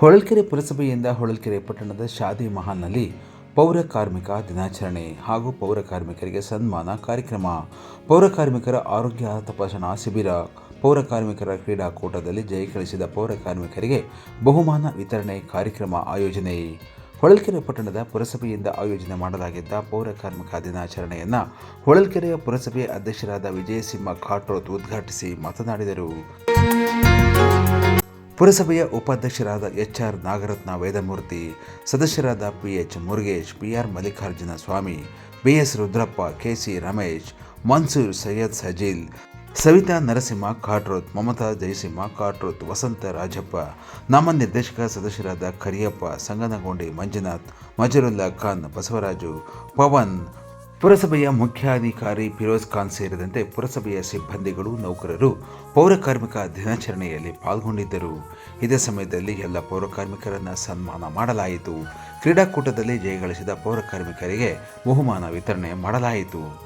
ಹೊಳಲ್ಕೆರೆ ಪುರಸಭೆಯಿಂದ ಹೊಳಲ್ಕೆರೆ ಪಟ್ಟಣದ ಶಾದಿ ಮಹಲ್ನಲ್ಲಿ ಪೌರ ಕಾರ್ಮಿಕ ದಿನಾಚರಣೆ ಹಾಗೂ ಪೌರ ಕಾರ್ಮಿಕರಿಗೆ ಸನ್ಮಾನ ಕಾರ್ಯಕ್ರಮ. ಪೌರ ಕಾರ್ಮಿಕರ ಆರೋಗ್ಯ ತಪಾಸಣಾ ಶಿಬಿರ. ಪೌರ ಕಾರ್ಮಿಕರ ಕ್ರೀಡಾಕೂಟದಲ್ಲಿ ಜಯ ಗಳಿಸಿದ ಪೌರ ಕಾರ್ಮಿಕರಿಗೆ ಬಹುಮಾನ ವಿತರಣೆ ಕಾರ್ಯಕ್ರಮ ಆಯೋಜನೆ. ಹೊಳಲ್ಕೆರೆ ಪಟ್ಟಣದ ಪುರಸಭೆಯಿಂದ ಆಯೋಜನೆ ಮಾಡಲಾಗಿದ್ದ ಪೌರ ಕಾರ್ಮಿಕ ದಿನಾಚರಣೆಯನ್ನು ಹೊಳಲ್ಕೆರೆಯ ಪುರಸಭೆ ಅಧ್ಯಕ್ಷರಾದ ವಿಜಯಸಿಂಹ ಖಾಟ್ರೋತ್ ಉದ್ಘಾಟಿಸಿ ಮಾತನಾಡಿದರು. ಪುರಸಭೆಯ ಉಪಾಧ್ಯಕ್ಷರಾದ ಎಚ್ ಆರ್ ನಾಗರತ್ನ ವೇದಮೂರ್ತಿ, ಸದಸ್ಯರಾದ P H Murugesh P R Mallikarjuna Swamy B S Rudrappa K C Ramesh, Mansoor Syed Sajeel, Savitha Narasimha, Katroth Mamatha Jayasimha, Katroth Vasantha Rajappa ನಾಮನಿರ್ದೇಶಕ ಸದಸ್ಯರಾದ ಕರಿಯಪ್ಪ, ಸಂಗನಗೊಂಡಿ ಮಂಜುನಾಥ್, ಮಜರುಲ್ಲಾ ಖಾನ್ ಬಸವರಾಜು, ಪವನ್ ಪುರಸಭೆಯ ಮುಖ್ಯಾಧಿಕಾರಿ ಫಿರೋಜ್ ಖಾನ್ ಸೇರಿದಂತೆ ಪುರಸಭೆಯ ಸಿಬ್ಬಂದಿಗಳು, ನೌಕರರು ಪೌರಕಾರ್ಮಿಕ ದಿನಾಚರಣೆಯಲ್ಲಿ ಪಾಲ್ಗೊಂಡಿದ್ದರು. ಇದೇ ಸಮಯದಲ್ಲಿ ಎಲ್ಲ ಪೌರಕಾರ್ಮಿಕರನ್ನು ಸನ್ಮಾನ ಮಾಡಲಾಯಿತು. ಕ್ರೀಡಾಕೂಟದಲ್ಲಿ ಜಯಗಳಿಸಿದ ಪೌರಕಾರ್ಮಿಕರಿಗೆ ಬಹುಮಾನ ವಿತರಣೆ ಮಾಡಲಾಯಿತು.